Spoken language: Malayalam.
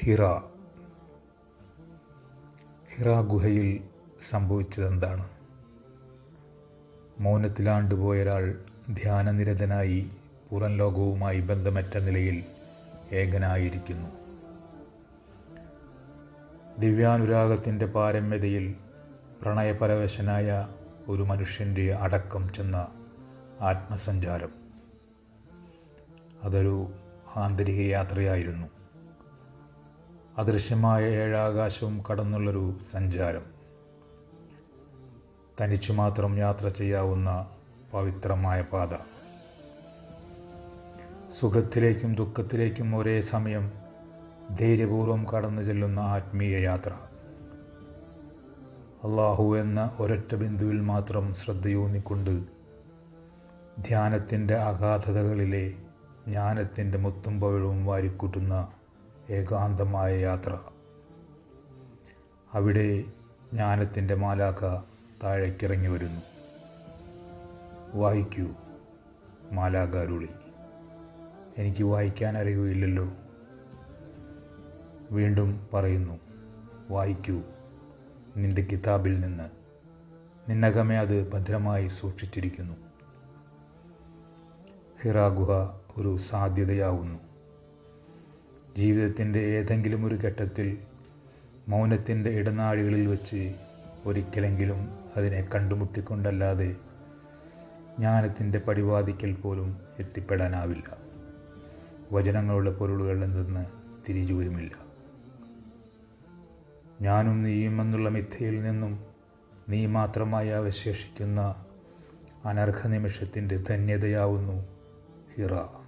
ഹിറ. ഹിറ ഗുഹയിൽ സംഭവിച്ചതെന്താണ്? മൗനത്തിലാണ്ടുപോയ ഒരാൾ ധ്യാനനിരതനായി പുറം ലോകവുമായി ബന്ധമറ്റ നിലയിൽ ഏകനായിരിക്കുന്നു. ദിവ്യാനുരാഗത്തിന്റെ പാരമ്യതയിൽ പ്രണയപരവശനായ ഒരു മനുഷ്യന്റെ അടക്കം ചെന്ന ആത്മസഞ്ചാരം. അതൊരു ആന്തരിക യാത്രയായിരുന്നു. അദൃശ്യമായ ഏഴാകാശവും കടന്നുള്ളൊരു സഞ്ചാരം. തനിച്ചു മാത്രം യാത്ര ചെയ്യാവുന്ന പവിത്രമായ പാത. സുഖത്തിലേക്കും ദുഃഖത്തിലേക്കും ഒരേ സമയം ധൈര്യപൂർവം കടന്നു ചെല്ലുന്ന ആത്മീയ യാത്ര. അള്ളാഹു എന്ന ഒരൊറ്റ ബിന്ദുവിൽ മാത്രം ശ്രദ്ധയൂന്നിക്കൊണ്ട് ധ്യാനത്തിന്റെ അഗാധതകളിലെ ജ്ഞാനത്തിന്റെ മുത്തും പവിഴവും വാരിക്കൂട്ടുന്ന ഏകാന്തമായ യാത്ര. അവിടെ ജ്ഞാനത്തിന്റെ മാലാക്ക താഴേക്കിറങ്ങി വരുന്നു. വായിക്കൂ മാലാകാരുളി എനിക്ക് വായിക്കാൻ അറിയുകയില്ലല്ലോ. വീണ്ടും പറയുന്നു വായിക്കൂ നിന്റെ കിതാബിൽ നിന്ന്. നിന്നകമേ അത് ഭദ്രമായി സൂക്ഷിച്ചിരിക്കുന്നു. ഹിറാഗുഹ ഒരു സാധ്യതയാവുന്നു. ജീവിതത്തിന്റെ ഏതെങ്കിലും ഒരു ഘട്ടത്തിൽ മൗനത്തിന്റെ ഇടനാഴികളിൽ വെച്ച് ഒരിക്കലെങ്കിലും അതിനെ കണ്ടുമുട്ടിക്കൊണ്ടല്ലാതെ ജ്ഞാനത്തിന്റെ പടിവാതിക്കൽ പോലും എത്തിപ്പെടാനാവില്ല. വചനങ്ങളുടെ പൊരുളുകൾ എന്തെന്ന് തിരിച്ചുവരുമില്ല ഞാനും നീയും എന്നുള്ള മിഥ്യയിൽ നിന്നും നീ മാത്രമായി അവശേഷിക്കുന്ന അനർഹ നിമിഷത്തിന്റെ ധന്യതയാവുന്നു ഹിറ.